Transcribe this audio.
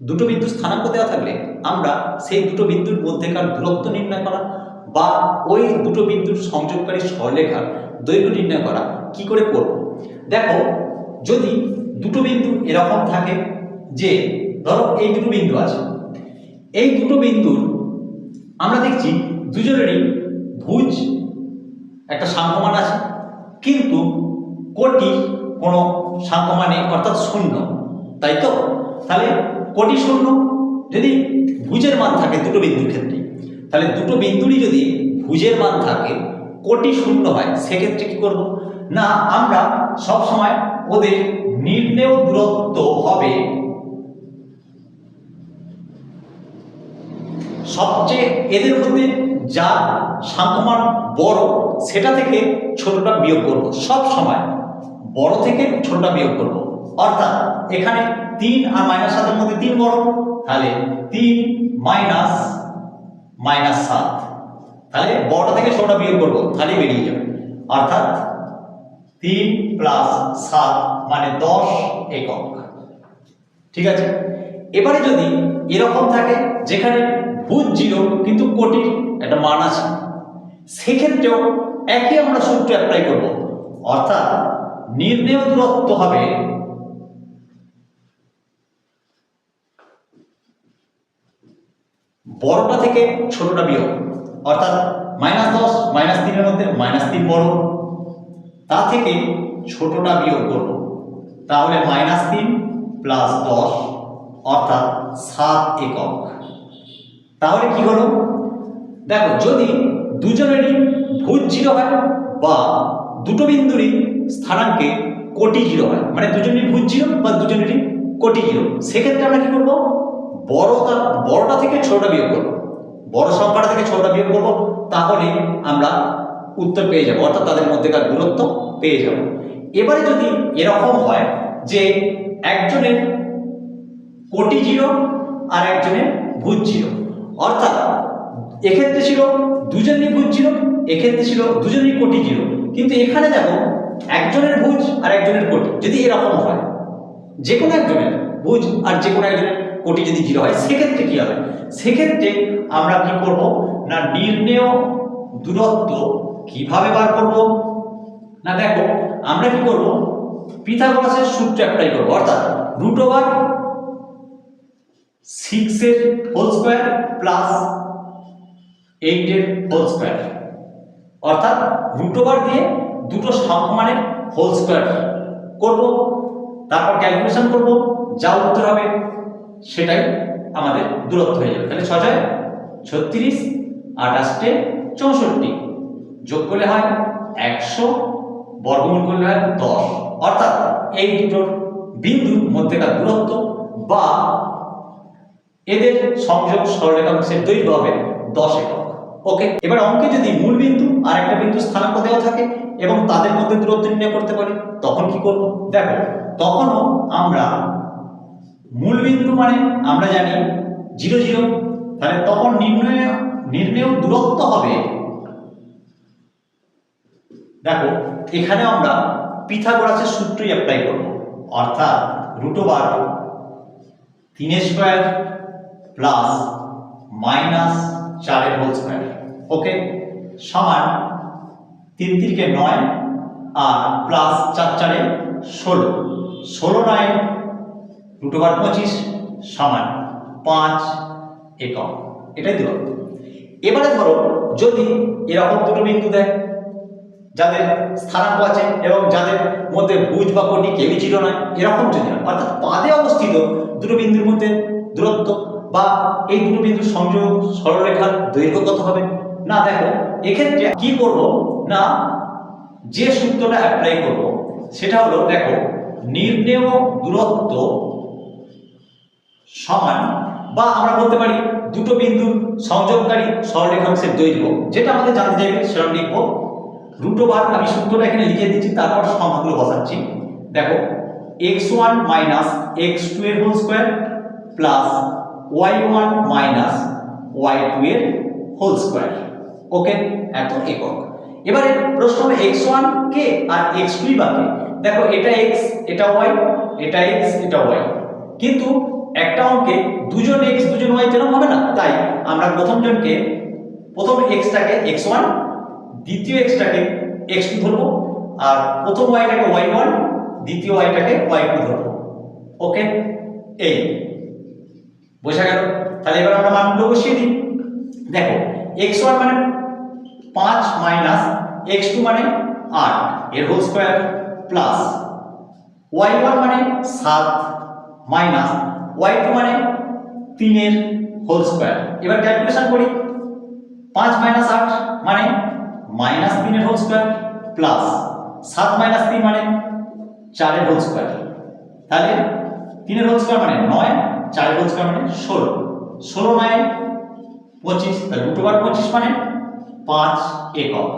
দুটো বিন্দু স্থানাঙ্ক দেওয়া থাকলে আমরা সেই দুটো বিন্দুর মধ্যেকার দূরত্ব নির্ণয় করা বা ওই দুটো বিন্দুর সংযোগকারী সরলেখার দৈর্ঘ্য নির্ণয় করা কি করে করব? দেখো, যদি দুটো বিন্দু এরকম থাকে যে, ধরো এই দুটো বিন্দু আছে, এই দুটো বিন্দুর আমরা দেখছি দুজনেরই ভুজ একটা সাংখ্যমান আছে, কিন্তু কোটি কোনো নেই অর্থাৎ শূন্য, তাই তো? তাহলে কোটি শূন্য। যদি ভুজের মান থাকে দুটো বিন্দুর ক্ষেত্রে, তাহলে দুটো বিন্দুরই যদি ভুজের মান থাকে, কোটি শূন্য হয়, সেক্ষেত্রে কি করব? না, আমরা সব সময় ওদের নির্ণেয় দূরত্ব হবে। সবচেয়ে এদের মধ্যে যা সাংখ্যমান বড়, সেটা থেকে ছোটটা বিয়োগ করব। সব সময় বড় থেকে ছোটটা বিয়োগ করব। অর্থাৎ এখানে তিন আর মাইনাস সাতের মধ্যে তিন বড়, তাহলে তিন মাইনাস মাইনাস সাত। তাহলে বড় থেকে ছোটটা বিয়োগ করব তাহলে বেরিয়ে যাবে। অর্থাৎ তিন প্লাস সাত মানে দশ একক। ঠিক আছে? এবারে যদি এরকম থাকে, যেখানে ভূত জিরো কিন্তু কোটির একটা মান আছে, সেক্ষেত্রেও একই আমরা সূত্র অ্যাপ্লাই করব। অর্থাৎ নির্ণেয় দূরত্ব হবে বড়টা থেকে ছোটটা বিয়োগ। অর্থাৎ মাইনাস দশ, মাইনাস তিনের মধ্যে মাইনাস তিন বড়। তা থেকে ছোটটা বিয়োগ করব। তাহলে মাইনাস তিন প্লাস দশ, অর্থাৎ সাত একক। তাহলে কি হলো? দেখো, যদি দুজনেরই ভূত জিরো হয় বা দুটো বিন্দুরই স্থানাঙ্কে কোটি জিরো হয় মানে দুজনেরই ভূত জিরো বা দুজনেরই কোটি জিরো, সেক্ষেত্রে আমরা কি করব? বড়টা বড়টা থেকে ছোটটা বিয়োগ করব। বড় সংখ্যাটা থেকে ছোটটা বিয়োগ করব তাহলে আমরা উত্তর পেয়ে যাব, অর্থাৎ তাদের মধ্যেকার দূরত্ব পেয়ে যাব। এবারে যদি এরকম হয় যে একজনের কোটি জিরো আর একজনের ভূত জিরো, অর্থাৎ এক্ষেত্রে ছিল দুজনেরই ভূত জিরো, এক্ষেত্রে ছিল দুজনেরই কোটি জিরো। কিন্তু এখানে দেখো, একজনের ভুজ আর একজনের কোটি, যদি এরকম হয় যে কোনো একজনের ভুজ আর যে কোনো একজনের কোটি যদি জিরো হয়, সেক্ষেত্রে কি হবে? সেক্ষেত্রে আমরা কি করব? না নির্ণেয় দূরত্ব কীভাবে বার করব? না দেখো, আমরা কি করব? পিথাগোরাসের সূত্র অ্যাপ্লাই করব। অর্থাৎ রুট ওভার সিক্সের হোল স্কোয়ার প্লাস এইটের হোল স্কোয়ার অর্থাৎ রুট ওভার দিয়ে দুটো সংখ্যমানের হোল স্কোয়ার করব। তারপর ক্যালকুলেশন করব। যা উত্তর হবে। সেটাই আমাদের দূরত্ব হয়ে যাবে। তাহলে ছয় ছত্রিশ আঠাশটে চৌষট্টি। যোগ করলে হয় একশো, বর্গমূল করলে হয় দশ। অর্থাৎ এই দুটোর বিন্দুর মধ্যেকার দূরত্ব বা এদের সংযোগ সরলরেখাংশের দৈর্ঘ্য হবে দশ একক। ওকে, এবার অঙ্কে যদি মূল বিন্দু আর একটা বিন্দু স্থানাঙ্ক দেওয়া থাকে এবং তাদের মধ্যে দূরত্ব নির্ণয় করতে পারি, তখন কি করব? দেখো, তখনও আমরা মূল বিন্দু মানে আমরা জানি জিরো জিরো, তাহলে তখন নির্ণয়, নির্ণেয় দূরত্ব হবে। দেখো, এখানে আমরা পিথাগোরাসের সূত্রই অ্যাপ্লাই করব, অর্থাৎ রুটো ওভার তিন স্কোয়ার প্লাস মাইনাস চারের হোল স্কোয়ার ওকে সমান তিন তিনকে নয় আর প্লাস চার চারে ষোলো। ষোলো নয় রুট ওভার পঁচিশ, সমান পাঁচ একক। এটাই দূরত্ব এবারে ধরো, যদি এরকম দুটো বিন্দু দেয়, যাদের স্থানাঙ্ক আছে এবং যাদের মধ্যে বুঝ বা কোটি কেউই ছিল না, এরকম যদি হয়, অর্থাৎ পাদে অবস্থিত দুটো বিন্দুর মধ্যে দূরত্ব বা এই দুটো বিন্দুর সংযোগ সরলরেখার দৈর্ঘ্য কত হবে? না, দেখো, এক্ষেত্রে কি করব? না, যে সূত্রটা অ্যাপ্লাই করব, সেটা হলো, দেখো, নির্ণেয় দূরত্ব সমান, বা আমরা বলতে পারি দুটো বিন্দুর সংযোগকারী সরলরেখাংশের দৈর্ঘ্য, যেটা আমাদের জানতে চাইবে সেটা লিখব। রুট ওভার আমি সূত্রটা এখানে লিখে দিচ্ছি, তারপর সংখ্যাগুলো বসাচ্ছি। দেখো, x one minus x two এর whole square plus y one minus y two এর হোল স্কোয়ার। ওকে এত একক। এবারে প্রশ্ন হবে এক্স ওয়ান কে আর এক্স টুই বা কে? দেখো, এটা এক্স, এটা ওয়াই, এটা এক্স, এটা ওয়াই। কিন্তু একটা অঙ্কে দুজন এক্স দুজন ওয়াই যেরকম হবে না, তাই আমরা প্রথম জনকে, প্রথম এক্সটাকে এক্স ওয়ান দ্বিতীয় এক্সটাকে এক্স টু ধরবো, আর প্রথম ওয়াইটাকে ওয়াই ওয়ান দ্বিতীয় ওয়াইটাকে ওয়াই টু ধরবো। ওকে? এই। বোঝা গেল? তাহলে এবার আমরা মানগুলো বসিয়ে দিই। দেখো এক্স ওয়ান মানে পাঁচ মাইনাস এক্স টু মানে আট, এর whole square plus y one মানে সাত মাইনাস ওয়াই টু মানে তিনের হোল স্কোয়ার এবার ক্যালকুলেশন করি। পাঁচ মাইনাস আট মানে মাইনাস তিনের হোল স্কোয়ার প্লাস সাত মাইনাস তিন মানে চারের হোল স্কোয়ার তাহলে তিনের হোল স্কোয়ার মানে নয়, চারের হোল স্কোয়ার মানে ষোলো। ষোলো নয়, পঁচিশ, তাহলে রুট ওভার পঁচিশ মানে পাঁচ একক।